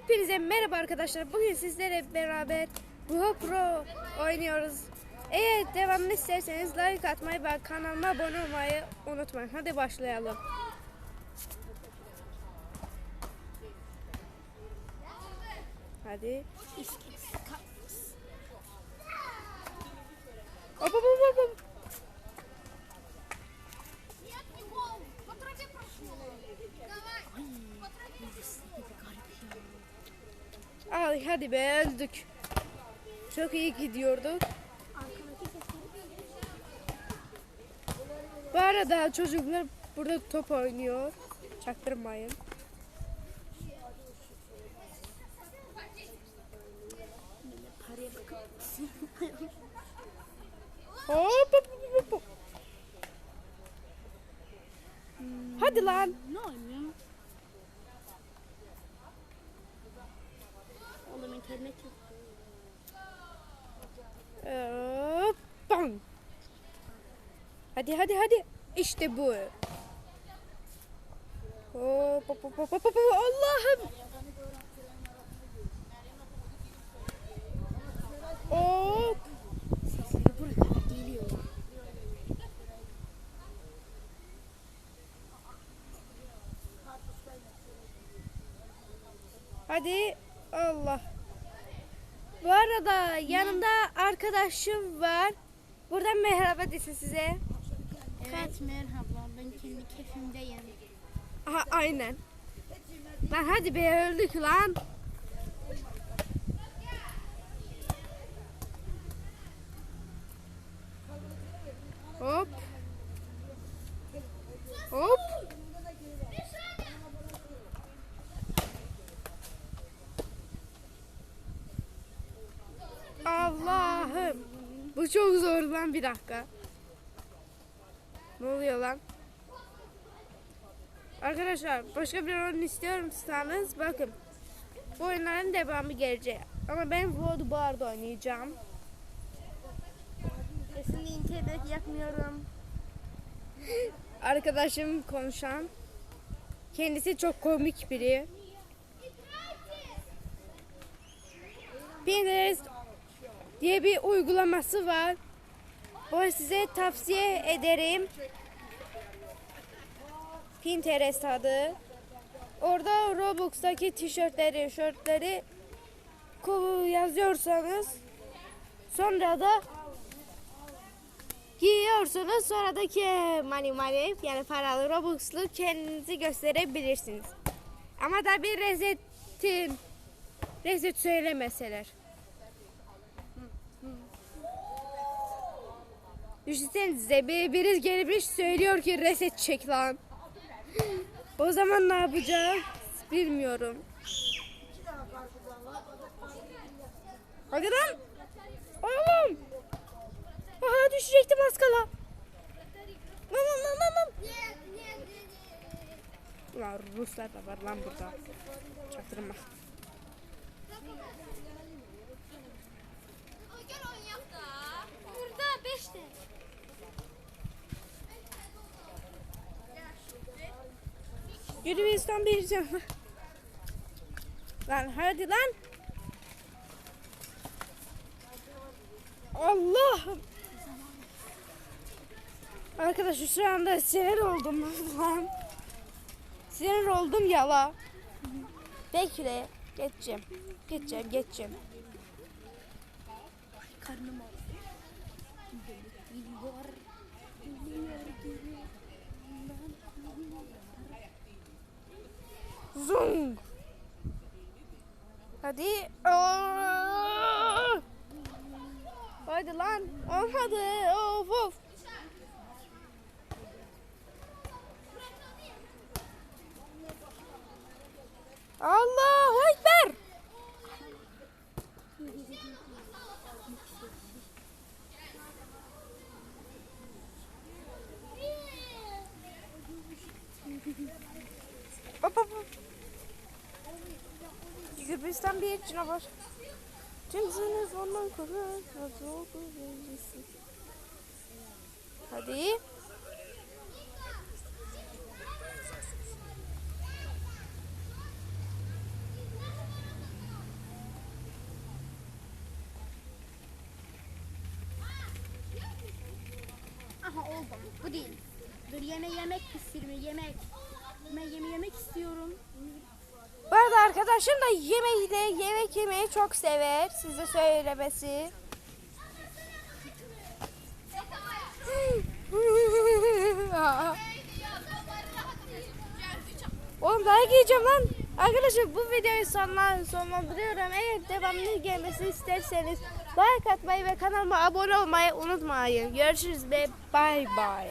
Hepinize merhaba arkadaşlar. Bugün sizlerle beraber GoPro oynuyoruz. Eğer devamını isterseniz like atmayı ve kanalıma abone olmayı unutmayın. Hadi başlayalım. Hadi. Ay hadi be öldük. Çok iyi gidiyorduk. Bu arada çocuklar burada top oynuyor. Çaktırmayın. Hop hop hop hop. Hadi lan. Ne oynuyor? Bang. Hadi hadi hadi. İşte bu. Allah'ım. Hadi. Allah. Bu arada yanımda arkadaşım var. Buradan merhaba desin size. Evet merhaba ben kendi keyfimdeyim. Aha, aynen. Lan hadi be öldük lan. Hop. Hop. Allah'ım. Bu çok zor lan bir dakika. Ne oluyor lan? Arkadaşlar başka bir oyun istiyorsanız bakın. Bu oyunların devamı gelecek. Ama ben World Bar'da oynayacağım. Kesinlikle internet yakmıyorum. Arkadaşım konuşan. Kendisi çok komik biri. Pinterest diye bir uygulaması var. O size tavsiye ederim. Pinterest adı. Orada Robux'taki tişörtleri, şortları ko- yazıyorsanız sonra da giyiyorsunuz. Sonradaki money money yani paralı Robux'lu kendinizi gösterebilirsiniz. Ama tabi resetin reset söylemeseler. Düşünsenize biri gelmiş söylüyor ki reset çek lan. O zaman ne yapacağım bilmiyorum. Arkadan oğlum. Aha düşecektim az kala. Lan lan lan lan. Ulan Ruslar da var lan burada. Çaktırma. Yürü bir. Lan hadi lan. Allah. Arkadaşlar şu anda sinir oldum lan. Sinir oldum yala. Bekle. Geçeceğim. Geçeceğim, geçeceğim. Karnım ağrıyor. Zung. Hadi. Aa! Hadi lan. Olmadı. Of of. Polisten bir canavar. Tüm zınız ondan korun. Nasıl oldu birincisi. Hadi. Aha oldu. Bu değil. Dur yeme yemek pişirme yemek. Ben yeme yemek istiyorum. Bu arada arkadaşım da yemeği de yemek yemeyi çok sever. Size söylemesi. Oğlum daha giyeceğim lan. Arkadaşlar bu videoyu sonlan sonlandırıyorum. Eğer devamlı gelmesini isterseniz like atmayı ve kanalıma abone olmayı unutmayın. Görüşürüz ve bay bay.